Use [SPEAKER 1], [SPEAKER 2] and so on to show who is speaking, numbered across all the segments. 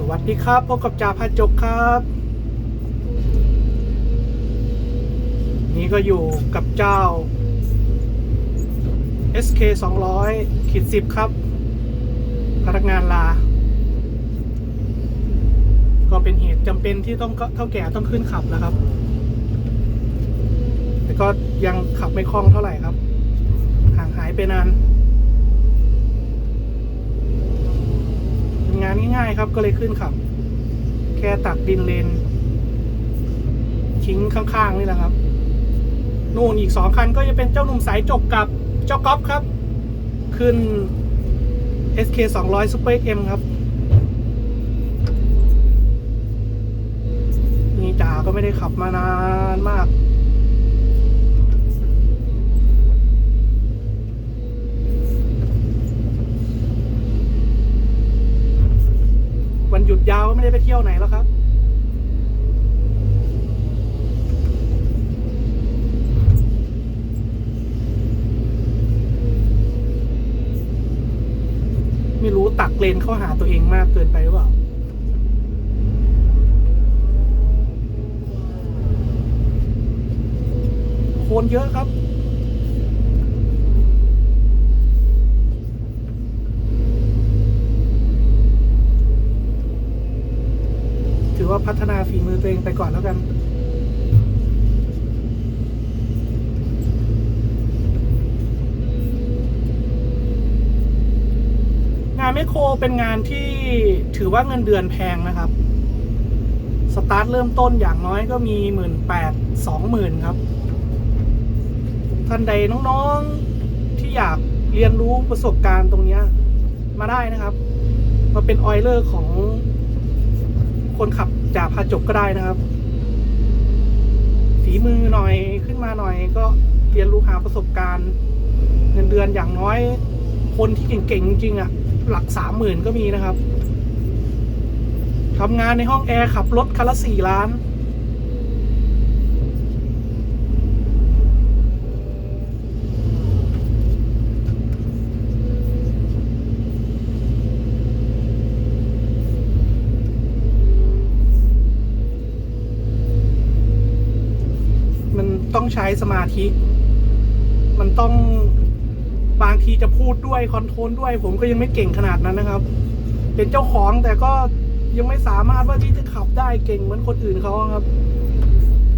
[SPEAKER 1] สวัสดีครับ พบกับจ่าพาจกครับ นี่ก็อยู่กับเจ้า SK 200ขีด10 ครับ พนักงานลา ก็เป็นเหตุจำเป็นที่ต้องเท่าแก่ต้องขึ้นขับนะครับ แต่ก็ยังขับไม่คล่องเท่าไหร่ครับ ห่างหายไปนาน เป็น งานง่ายๆ ครับก็เลยขึ้นขับ แค่ตักดินเลนทิ้งข้างๆนี่แหละครับ นู่นอีกสองคันก็จะเป็นเจ้าหนุ่มสายจกกับเจ้าก๊อฟครับ ขึ้น SK 200 Super M ครับ นี่จ๋าก็ไม่ได้ขับมานานมาก ได้ไปเที่ยวไหนแล้วครับ ไม่รู้ตักเลนเข้าหาตัวเองมากเกินไปหรือเปล่าคนเยอะครับ ถือว่า พัฒนาฝีมือตัวเองไปก่อนแล้วกันงานแมโครเป็นงานที่ถือว่าเงินเดือนแพงนะครับ สตาร์ทเริ่มต้นอย่างน้อยก็มีหมื่นแปดสองหมื่นครับ ท่านใดน้องๆที่อยากเรียนรู้ประสบการณ์ตรงนี้มาได้นะครับ มาเป็นออยเลอร์ของคนขับ จ่าพาจบก็ได้นะครับฝีมือหน่อยขึ้นมาหน่อย ก็เรียนรู้หาประสบการณ์ เงินเดือนอย่างน้อย คนที่เก่งๆจริงอะ หลักสามหมื่นก็มีนะครับทำงานในห้องแอร์ขับรถคันละสี่ล้าน ใช้สมาธิ มันต้องบางทีจะพูดด้วยคอนโทรลด้วย ผมก็ยังไม่เก่งขนาดนั้นนะครับ เป็นเจ้าของแต่ก็ยังไม่สามารถว่าที่จะขับได้เก่งเหมือนคนอื่นเขาครับ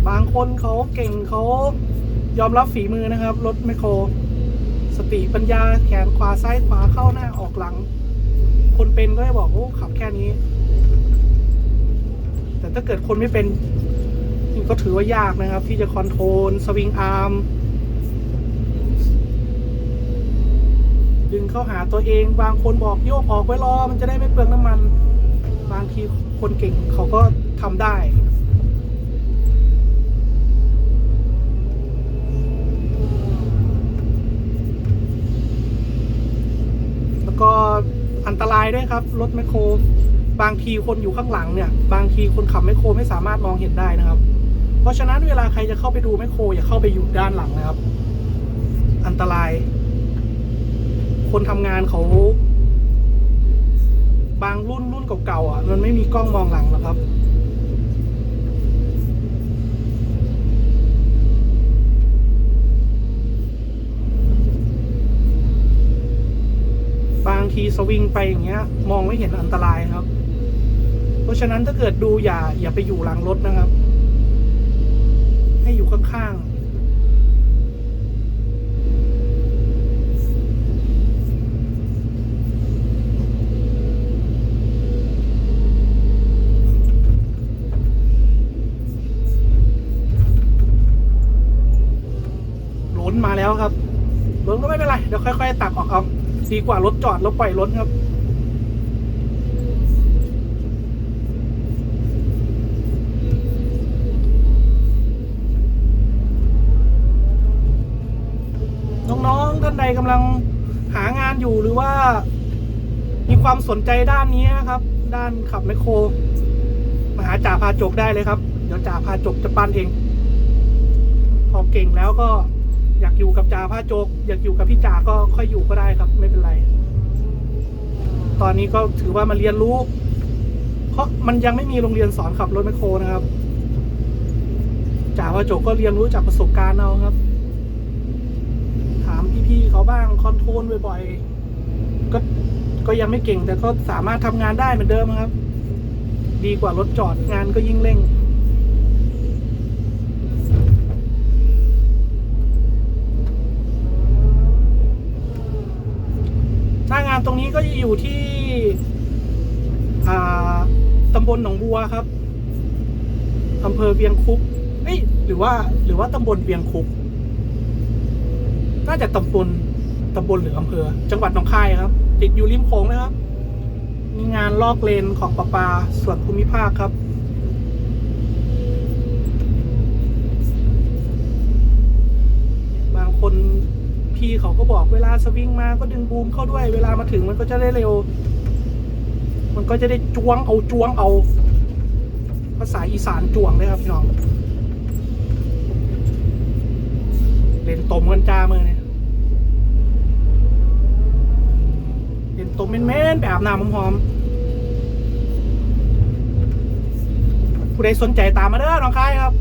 [SPEAKER 1] บางคนเขาเก่งเขายอมรับฝีมือนะครับ รถไมโคร สติปัญญาแขนขวาซ้ายขวาเข้าหน้าออกหลัง คนเป็นก็จะบอกโอ้ขับแค่นี้ แต่ถ้าเกิดคนไม่เป็น ก็ถือว่ายากนะครับ ที่จะคอนโทรลสวิงอาร์มดึงเข้าหาตัวเองบางคนบอกโยกออกไว้รอ มันจะได้ไม่เปลืองน้ำมัน บางทีคนเก่งเขาก็ทำได้แล้วก็อันตรายด้วยครับ รถแมคโคร บางทีคนอยู่ข้างหลังเนี่ย บางทีคนขับแมคโครไม่สามารถมองเห็นได้นะครับ เพราะฉะนั้นเวลาใครจะเข้าไปดูแมคโคร อย่าเข้าไปอยู่ด้านหลังนะครับ อันตราย คนทำงานเขา บางรุ่นรุ่นเก่าๆอะ มันไม่มีกล้องมองหลังหรอกครับบางทีสวิงไปอย่างเงี้ย มองไม่เห็นอันตรายครับ เพราะฉะนั้นถ้าเกิดดูอย่าอย่าไปอยู่หลังรถนะครับ ให้อยู่ข้างๆล้นมาแล้วครับล้นก็ไม่เป็นไร เดี๋ยวค่อย ๆ ตักออกเอาดีกว่ารถจอดแล้วปล่อยล้นครับ องๆท่านใดกำลังหางานอยู่หรือว่า มีความสนใจด้านนี้นะครับ ด้านขับแมคโครมาหาจ่าพาจกได้เลยครับ เดี๋ยวจ่าพาจกจะปั้นเองพอเก่งแล้วก็อยากอยู่กับจ่าพาโจกอยากอยู่กับพี่จ่าก็ค่อยอยู่ก็ได้ครับ ไม่เป็นไร ตอนนี้ก็ถือว่ามาเรียนรู้ข้อราะมันยังไม่มีโรงเรียนสอนขับรถแมคโครนะครับจ่าว่าโจกก็เรียนรู้จากประสบการณ์เอาครับ พี่เขาบ้างคอนโทรลบ่อยๆก็ก็ยังไม่เก่งแต่ก็สามารถทำงานได้เหมือนเดิมครับ ดีกว่ารถจอดงานก็ยิ่งเร่งหน้างานตรงนี้ก็จะอยู่ที่อ่าตำบลหนองบัวครับอำเภอเวียงคุกเอ้ยหรือว่าหรือว่าตำบลเวียงคุก น่าจะตำบลตำบลหรืออำเภอ จังหวัดหนองคายครับ ติดอยู่ริมโขงนะครับ มีงานลอกเลนของประปาส่วนภูมิภาคครับ บางคนพี่เขาก็บอกเวลาสวิงมาก็ดึงบูมเข้าด้วย เวลามาถึงมันก็จะได้เร็ว มันก็จะได้จ้วงเอาจ้วงเอา ภาษาอีสานจ้วงเลยครับพี่น้อง เล่น ตมกันจ้ามือเนี่ยเล่นตมเม้นๆแบบอาบน้ำหอมๆผู้ใดสนใจตามมาเด้อน้องคายครับ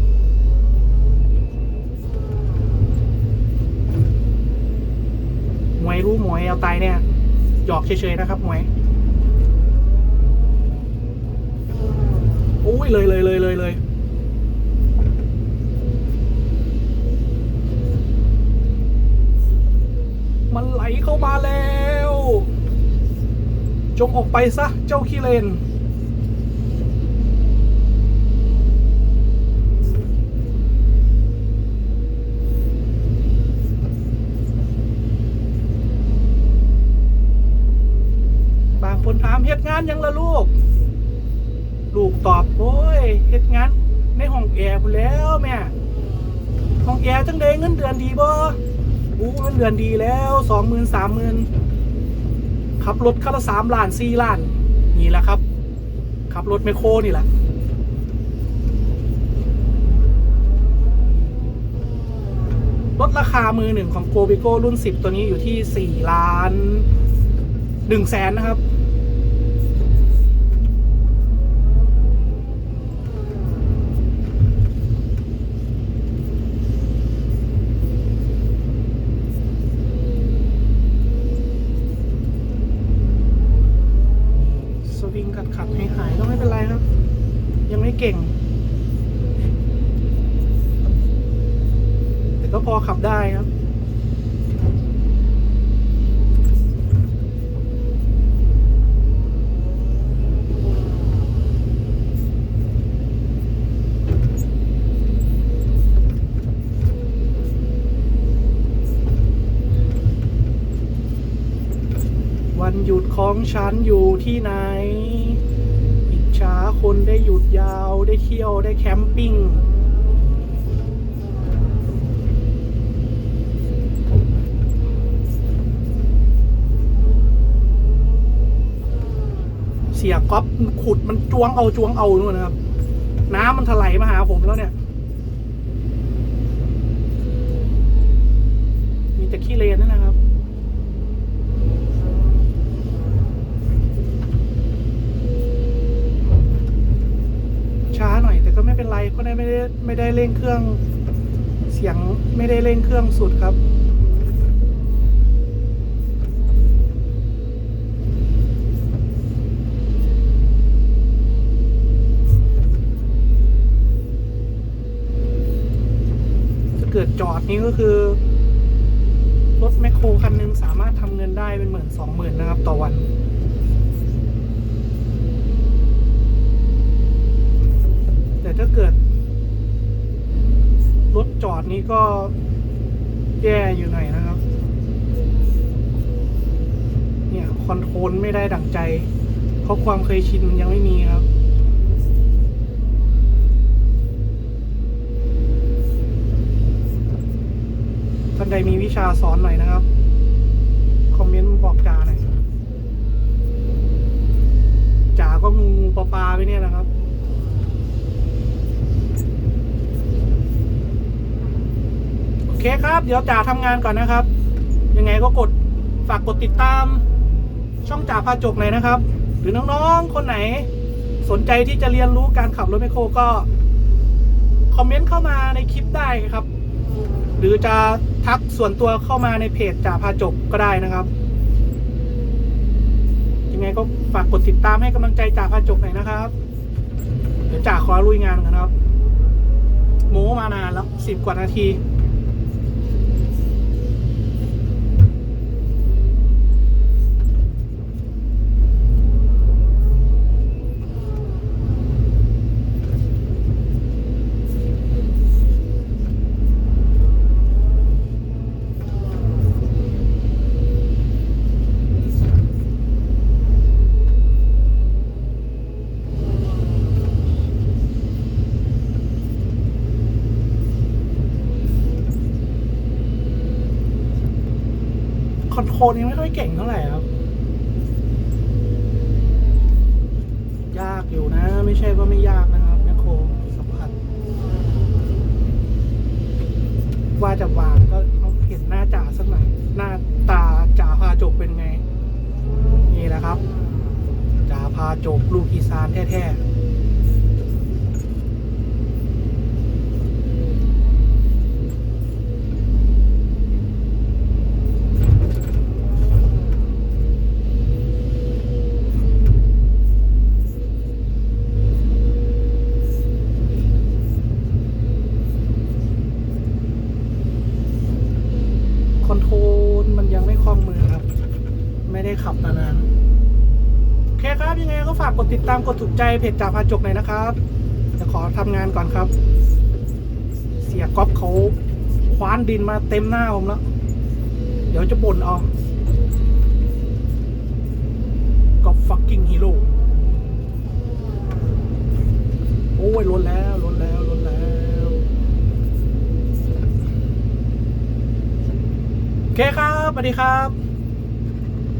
[SPEAKER 1] หมวยรู้หมวยเอาตายเนี่ยหยอกเฉยๆนะครับหมวย โอ้ยเลยเลยเลยเลยเลยมันไหลเข้า มาแล้ว จงออกไปซะ เจ้าขี้เลน บางคนถามเหตุงานยังละลูก ลูกตอบ โอ้ยเหตุงานในห้องแอร์พู้นแล้วแม่ห้องแอร์จังเดเงินเดือนดีบ่ อู้เงินเดือนดีแล้วสองหมื่นสามหมื่นขับรถคันละสามล้านสี่ล้าน นี่แหละครับ ขับรถไมคโครนี่แหละลดราคามือหนึ่งของโกบิโก้รุ่น 10 ตัวนี้อยู่ที่ 4 ล้าน1แสนนะครับ สวิงขัดขัดหายหายๆก็ไม่เป็นไรครับ ยังไม่เก่ง แต่ก็พอขับได้ครับ วันหยุด ของฉันอยู่ที่ไหน อิจฉาคนได้หยุดยาวได้เที่ยวได้แคมปิ้งเสียก๊อฟขุดมันจวงเอาจวงเอานู่นนะครับ น้ำมันถลายมาหาผมแล้วเนี่ย มีแต่ขี้เลนนั่นนะครับ ช้าหน่อยแต่ ก็ไม่เป็นไรเพราะได้ไม่ได้ไม่ได้เร่งเครื่องเสียงไม่ได้เร่งเครื่องสุดครับ จะเกิดจอดนี้ก็คือ รถแมคโครคันหนึ่งสามารถทำเงินได้เป็นหมื่นสองหมื่นนะครับต่อวัน แต่ถ้าเกิด รถจอด นี้ก็แย่อยู่หน่อยนะครับ เนี่ยคอนโทรลไม่ได้ดั่งใจ เพราะความเคยชินมันยังไม่มีครับท่านใดมีวิชาสอนหน่อยนะครับ คอมเมนต์บอกจ่าหน่อยจ่าก็งูปลาปลาไปเนี่ยนะครับ โอ เคครับ เดี๋ยวจ่าทำงานก่อนนะครับ ยังไงก็กดฝากกดติดตาม ช่องจ่าพาจกหน่อยนะครับ หรือน้องๆ คนไหน สนใจที่จะเรียนรู้การขับรถแมโครก็ คอมเมนต์เข้ามาในคลิปได้ครับ หรือจะทักส่วนตัวเข้ามาในเพจจ่าพาจกก็ได้นะครับ ยังไงก็ฝากกดติดตามให้กำลังใจจ่าพาจกหน่อยนะครับ เดี๋ยวจ่าขอลุยงานกันครับโม้มานานแล้วสิบกว่านาที คนโทรลยังไม่ค่อยเก่งเท่าไหร่ครับ ยากอยู่นะ ไม่ใช่ว่าไม่ยากนะครับแมคโครสัมผัสว่าจะวางก็ต้องเห็นหน้าจ่าสักหน่อยหน้าตาจ่าพาจกเป็นไง นี่แหละครับจ่าพาจกลูกอีสานแท้ๆ ติดตามกดถูกใจเพจจ่าพาจกหน่อยนะครับจะขอทำงานก่อนครับ เสียก๊อฟเขาคว้านดินมาเต็มหน้าผมแล้ว เดี๋ยวจะบ่นเอาก๊อฟฟักกิ้งฮีโร่โอ้ยล้นแล้วล้นแล้วล้นแล้วโอเคครับสวัสดีครับ